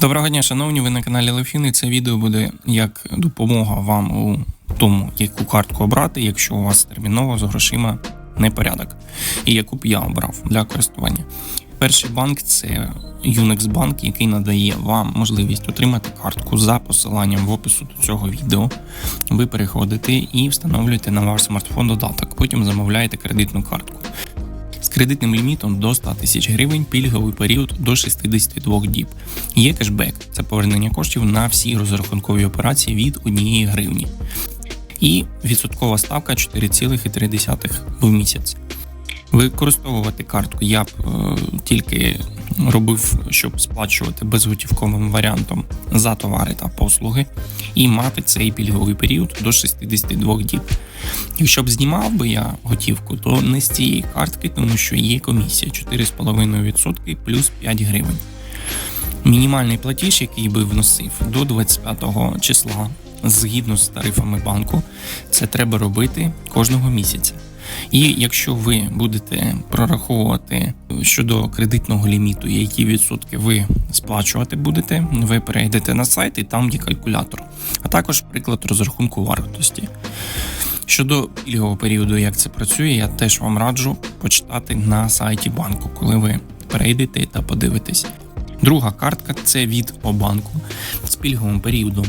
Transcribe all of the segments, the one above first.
Доброго дня, шановні, ви на каналі Лефін, і Це відео буде як допомога вам у тому, яку картку обрати, якщо у вас терміново з грошима непорядок, і яку б я обрав для користування. Перший банк це Unix Bank, який надає вам можливість отримати картку за посиланням в опису до цього відео. Ви переходите і встановлюєте на ваш смартфон додаток. Потім замовляєте кредитну картку. З кредитним лімітом до 100 тисяч гривень, пільговий період до 62 діб. Є кешбек це повернення коштів на всі розрахункові операції від 1 гривні. І відсоткова ставка 4,3 в місяць. Використовувати картку я б е, тільки робив, щоб сплачувати безготівковим варіантом за товари та послуги, і мати цей пільговий період до 62 діб. Якщо б знімав би я готівку, то не з цієї картки, тому що є комісія 4,5% плюс 5 гривень. Мінімальний платіж, який би вносив до 25 числа, згідно з тарифами банку, це треба робити кожного місяця. І якщо ви будете прораховувати щодо кредитного ліміту, які відсотки ви сплачувати будете, ви перейдете на сайт і там є калькулятор, а також приклад розрахунку вартості. Щодо пільгового періоду, як це працює, я теж вам раджу почитати на сайті банку, коли ви перейдете та подивитесь. Друга картка це від Обанку з пільговим періодом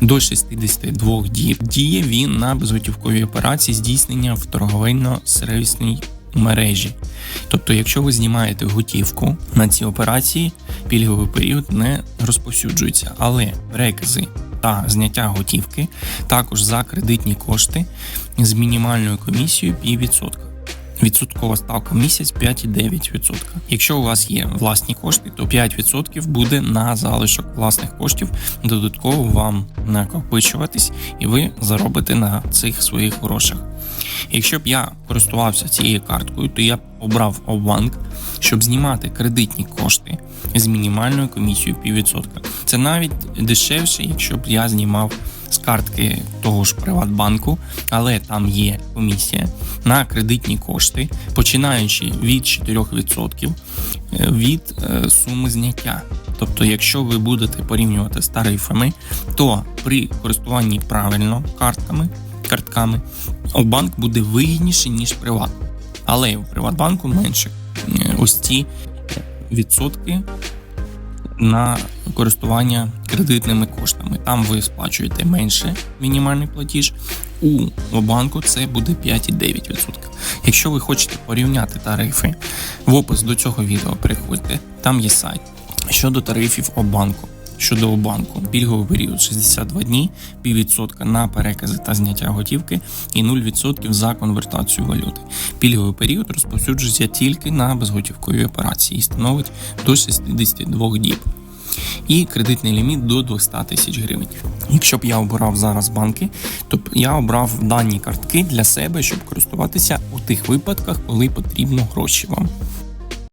до 62 діб. Діє він на безготівкові операції здійснення в торговельно-сервісній мережі. Тобто, якщо ви знімаєте готівку на ці операції, пільговий період не розповсюджується, але рекзи та зняття готівки також за кредитні кошти з мінімальною комісією 5%. Відсоткова ставка в місяць 5,9%. Якщо у вас є власні кошти, то 5% буде на залишок власних коштів додатково вам накопичуватись, і ви заробите на цих своїх грошах. Якщо б я користувався цією карткою, то я б обрав Обанк, щоб знімати кредитні кошти з мінімальною комісією 5%. Це навіть дешевше, якщо б я знімав з картки того ж Приватбанку, але там є комісія на кредитні кошти, починаючи від 4% від е, суми зняття. Тобто, якщо ви будете порівнювати з тарифами, то при користуванні правильно картками, картками банк буде вигідніший, ніж приват. Але у Приватбанку менше е, ось ці відсотки на користування кредитними коштами. Там ви сплачуєте менше мінімальний платіж. У банку це буде 5,9%. Якщо ви хочете порівняти тарифи, в опис до цього відео переходьте, там є сайт. Щодо тарифів Обанку. Щодо банку, пільговий період 62 дні, піввідсотка на перекази та зняття готівки і 0% за конвертацію валюти. Пільговий період розповсюджується тільки на безготівкові операції і становить до 62 діб. І кредитний ліміт до 200 тисяч гривень. Якщо б я обирав зараз банки, то б я обрав дані картки для себе, щоб користуватися у тих випадках, коли потрібно гроші вам.